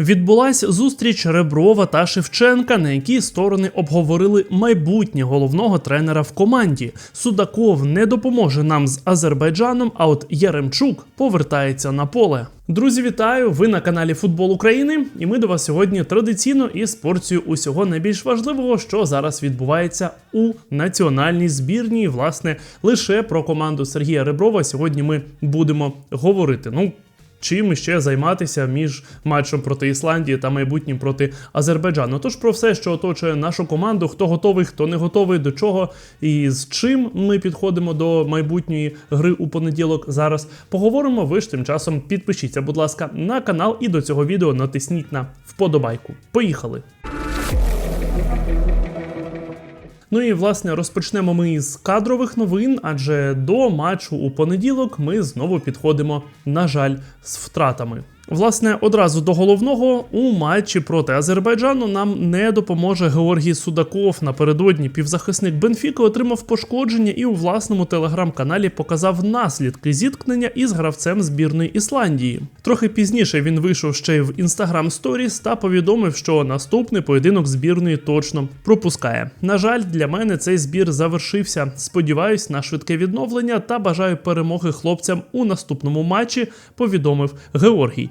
Відбулась зустріч Реброва та Шевченка, на якій сторони обговорили майбутнє головного тренера в команді. Судаков не допоможе нам з Азербайджаном, а от Яремчук повертається на поле. Друзі, вітаю! Ви на каналі Футбол України, і ми до вас сьогодні традиційно із порцією усього найбільш важливого, що зараз відбувається у національній збірній. Власне, лише про команду Сергія Реброва сьогодні ми будемо говорити. Ну, чим ще займатися між матчем проти Ісландії та майбутнім проти Азербайджану. Тож про все, що оточує нашу команду, хто готовий, хто не готовий, до чого і з чим ми підходимо до майбутньої гри у понеділок. Зараз поговоримо. Ви ж тим часом підпишіться, будь ласка, на канал і до цього відео натисніть на вподобайку. Поїхали! Ну і власне розпочнемо ми з кадрових новин, адже до матчу у понеділок ми знову підходимо, на жаль, з втратами. Власне, одразу до головного у матчі проти Азербайджану нам не допоможе Георгій Судаков. Напередодні півзахисник Бенфіки отримав пошкодження і у власному телеграм-каналі показав наслідки зіткнення із гравцем збірної Ісландії. Трохи пізніше він вийшов ще й в Instagram Stories та повідомив, що наступний поєдинок збірної точно пропускає. На жаль, для мене цей збір завершився. Сподіваюсь на швидке відновлення та бажаю перемоги хлопцям у наступному матчі. Повідомив Георгій.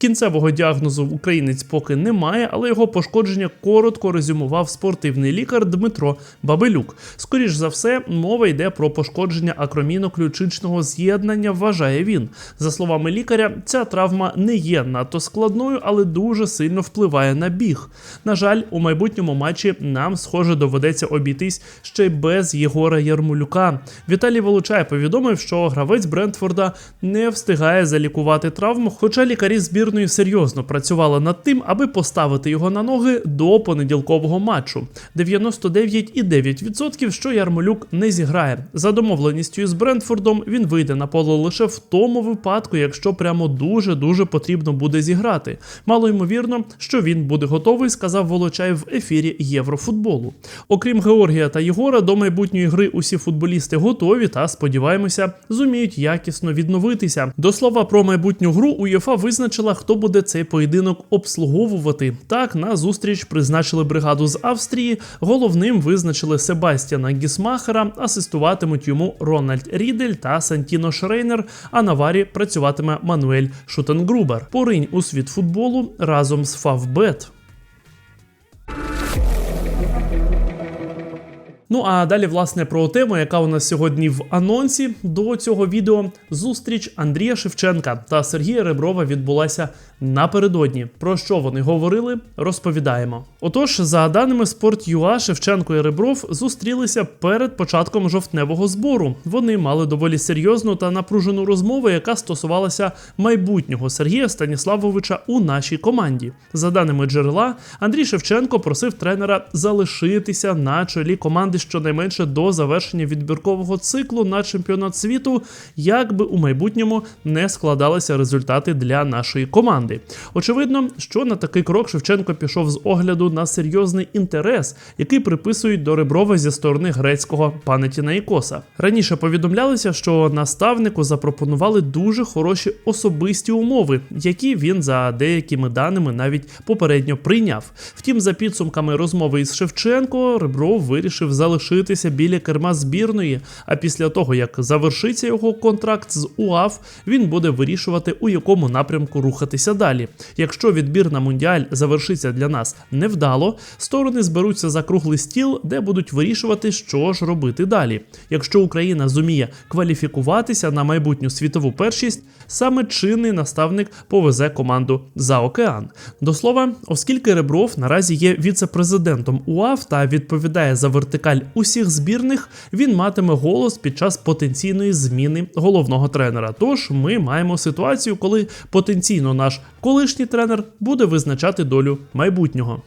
Кінцевого діагнозу українець поки немає, але його пошкодження коротко резюмував спортивний лікар Дмитро Бабелюк. Скоріш за все, мова йде про пошкодження акроміно-ключичного з'єднання, вважає він. За словами лікаря, ця травма не є надто складною, але дуже сильно впливає на біг. На жаль, у майбутньому матчі нам, схоже, доведеться обійтись ще й без Єгора Ярмолюка. Віталій Волочай повідомив, що гравець Брентфорда не встигає залікувати травму, хоча лікарі збір збірної серйозно працювала над тим, аби поставити його на ноги до понеділкового матчу. 99,9% що Ярмолюк не зіграє. За домовленістю з Брентфордом він вийде на поле лише в тому випадку, якщо прямо дуже дуже потрібно буде зіграти. Мало ймовірно, що він буде готовий, сказав Волочай в ефірі Єврофутболу. Окрім Георгія та Єгора, до майбутньої гри усі футболісти готові та сподіваємося, зуміють якісно відновитися. До слова про майбутню гру УЄФА визначила хто буде цей поєдинок обслуговувати. Так на зустріч призначили бригаду з Австрії. Головним визначили Себастьяна Гісмахера, асистуватимуть йому Рональд Рідель та Сантіно Шрейнер. А на варі працюватиме Мануель Шутенгрубер. Поринь у світ футболу разом з Фавбет. Ну а далі, власне, про тему, яка у нас сьогодні в анонсі до цього відео. Зустріч Андрія Шевченка та Сергія Реброва відбулася напередодні. Про що вони говорили, розповідаємо. Отож, за даними Sport.ua, Шевченко і Ребров зустрілися перед початком жовтневого збору. Вони мали доволі серйозну та напружену розмову, яка стосувалася майбутнього Сергія Станіславовича у нашій команді. За даними джерела, Андрій Шевченко просив тренера залишитися на чолі команди щонайменше до завершення відбіркового циклу на чемпіонат світу, як би у майбутньому не складалися результати для нашої команди. Очевидно, що на такий крок Шевченко пішов з огляду на серйозний інтерес, який приписують до Реброва зі сторони грецького Панетінаїкоса. Раніше повідомлялося, що наставнику запропонували дуже хороші особисті умови, які він за деякими даними навіть попередньо прийняв. Втім, за підсумками розмови із Шевченко, Ребров вирішив залишитися біля керма збірної. А після того, як завершиться його контракт з УАФ, він буде вирішувати, у якому напрямку рухатися далі. Якщо відбір на мундіаль завершиться для нас невдало, сторони зберуться за круглий стіл, де будуть вирішувати, що ж робити далі. Якщо Україна зуміє кваліфікуватися на майбутню світову першість, саме чинний наставник повезе команду за океан. До слова, оскільки Ребров наразі є віце-президентом УАФ та відповідає за вертикаль усіх збірних, він матиме голос під час потенційної зміни головного тренера. Тож ми маємо ситуацію, коли потенційно наш колишній тренер буде визначати долю майбутнього.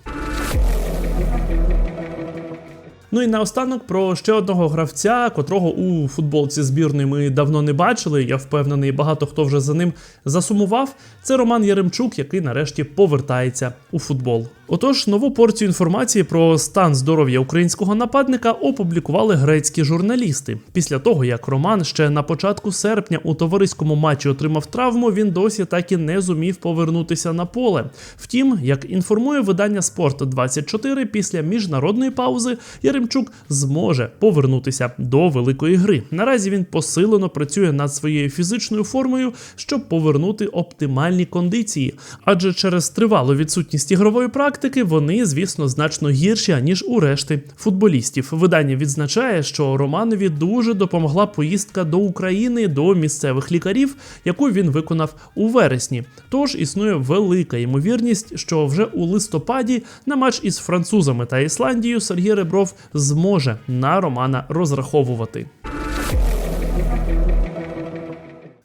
Ну і наостанок про ще одного гравця, котрого у футболці збірної ми давно не бачили. Я впевнений, багато хто вже за ним засумував. Це Роман Яремчук, який нарешті повертається у футбол. Отож, нову порцію інформації про стан здоров'я українського нападника опублікували грецькі журналісти. Після того, як Роман ще на початку серпня у товариському матчі отримав травму, він досі так і не зумів повернутися на поле. Втім, як інформує видання Спорт 24 після міжнародної паузи Яремчук зможе повернутися до великої гри. Наразі він посилено працює над своєю фізичною формою, щоб повернути оптимальні кондиції, адже через тривалу відсутність ігрової практики вони, звісно, значно гірші ніж у решти футболістів. Видання відзначає, що Романові дуже допомогла поїздка до України до місцевих лікарів, яку він виконав у вересні. Тож існує велика ймовірність, що вже у листопаді на матч із французами та Ісландією Сергій Ребров зможе на Романа розраховувати.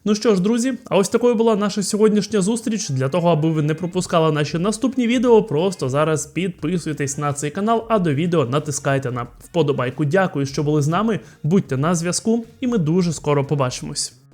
Ну що ж, друзі, а ось такою була наша сьогоднішня зустріч. Для того, аби ви не пропускали наші наступні відео, просто зараз підписуйтесь на цей канал, а до відео натискайте на вподобайку. Дякую, що були з нами. Будьте на зв'язку, і ми дуже скоро побачимось.